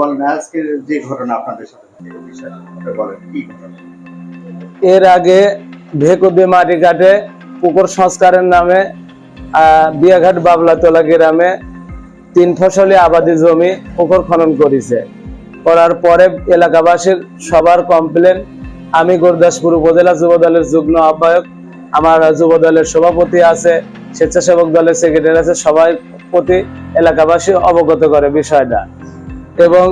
বলেন, আজকের যে ঘটনা আপনাদের সাথে এর আগে ভেকুদি মাটি ঘাটে পুকুর সংস্কারের নামে বিয়াঘাট বাবলাতলা গ্রামে তিন ফসলি আবাদি জমি পুকুর খনন করেছে। করার পরে এলাকাবাসীর সবার কমপ্লেন, আমি গুরদাসপুর উপজেলা যুব দলের যুগ্ম আহ্বায়ক, আমার যুব দলের সভাপতি আছে, স্বেচ্ছাসেবক দলের সেক্রেটারি আছে, সবাই প্রতি এলাকাবাসী অবগত করে বিষয়টা। এবং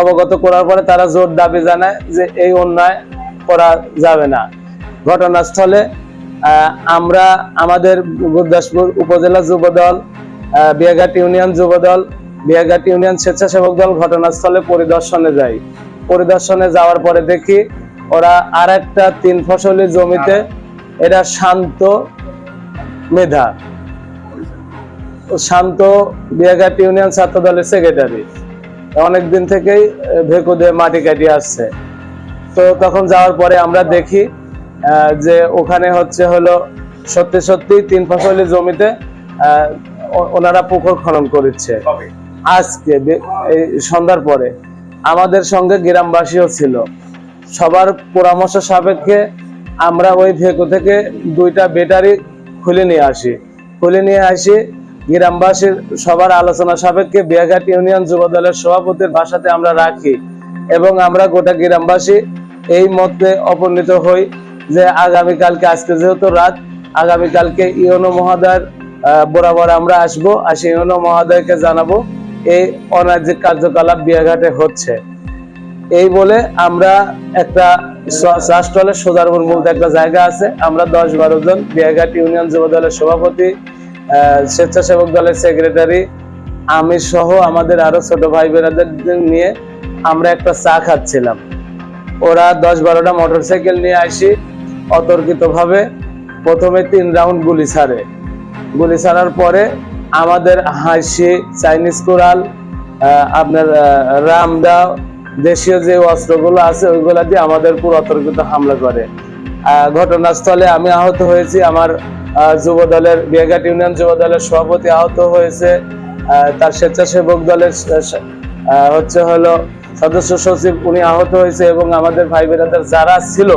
অবগত করার পরে তারা জোর দাবি জানায় যে এই অন্যায় করা যাবে না। ঘটনাস্থলে আমরা আমাদের গুরদাসপুর উপজেলা যুব দল বিয়াঘাট ইউনিয়ন যুব দল বিয়াঘাট ইউনিয়ন স্বেচ্ছাসেবক দল ঘটনাস্থলে পরিদর্শনে যাই। পরিদর্শনে যাওয়ার পরে দেখি ওরা আর একটা তিন ফসলি জমিতে এরা শান্ত মেধা। শান্ত বিয়াঘাট ইউনিয়ন ছাত্র দলের সেক্রেটারি অনেকদিন থেকেই আহ, ভেকু দিয়ে মাটি কাটিয়ে আসছে। তো তখন যাওয়ার পরে আমরা দেখি যে ওখানে হচ্ছে হলো সত্যি সত্যি তিন ফসলি জমিতে ওনারা পুকুর খনন করেছে। আজকে এই সন্ধ্যার পরে। আমাদের সঙ্গে গ্রামবাসীও ছিল। সবার পরামর্শ সাপেক্ষে আমরা ওই ভেকু থেকে দুইটা ব্যাটারি খুলে নিয়ে আসি। খুলে নিয়ে আসি গ্রামবাসীর সবার আলোচনা সাপেক্ষে বিয়াঘাট ইউনিয়ন যুব দলের সভাপতির বাসাতে আমরা রাখি এবং আমরা গোটা গ্রামবাসী এই মতে অপনীত হই যে আগামীকালকে, আজকে যেহেতু রাত, আগামীকালকে ইউনো মহাদয়ের বরাবর আমরা আসব, আসি ইউনো মহাদয়কে জানাব এই অনার্জিক কার্যকলাপ বিয়াঘাটে হচ্ছে। এই বলে আমরা একটা রাষ্ট্রের সোজারপুর বলতে একটা জায়গা আছে। আমরা দশ বারো জন বিয়াঘাট ইউনিয়ন যুব দলের সভাপতি স্বেচ্ছাসেবক দলের সেক্রেটারি আমি সহ আমাদের আরও ছোট ভাই বোনেদের নিয়ে আমরা একটা চা খাচ্ছিলাম। ওরা দশ বারোটা মোটরসাইকেল নিয়ে আসি অতর্কিত ভাবে প্রথমে তিন রাউন্ড গুলি ছাড়ে। গুলি ছাড়ার পরে আমাদের হাসি, চাইনিজ কোরাল আপনার রামদা দেশীয় যে অস্ত্রগুলো আছে, ওইগুলা দিয়ে আমাদের পুরো অতর্কিত হামলা করে। ঘটনাস্থলে আমি আহত হয়েছি আমার যুব দলের বিয়াঘাট ইউনিয়ন যুব দলের সভাপতি আহত হয়েছে। তার স্বেচ্ছাসেবক দলের হচ্ছে হলো সদস্য সচিব উনি আহত হয়েছে এবং আমাদের ভাই বোনেদের যারা ছিল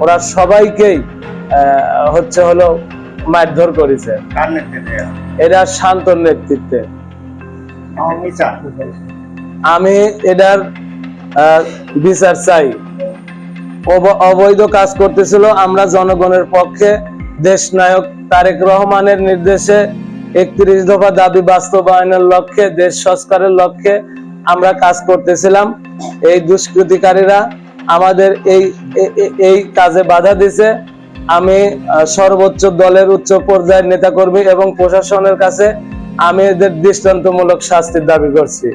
ওরা সবাইকেই হচ্ছে হলো মারধর করেছে। এরা শান্ত নেতৃত্বে। আমি এটার বিচার চাই। অব- অবৈধ কাজ করতেছিল আমরা জনগণের পক্ষে দেশ নায়ক তারেক রহমানের নির্দেশে একত্রিশ দফা দাবি বাস্তবায়নের লক্ষ্যে, দেশ সংস্কারের লক্ষ্যে আমরা কাজ করতেছিলাম। এই দুষ্কৃতিকারীরা আমাদের এই এই কাজে বাধা দিছে। আমি সর্বোচ্চ দলের উচ্চ পর্যায়ের নেতাকর্মী এবং প্রশাসনের কাছে আমি এদের দৃষ্টান্তমূলক শাস্তির দাবি করছি।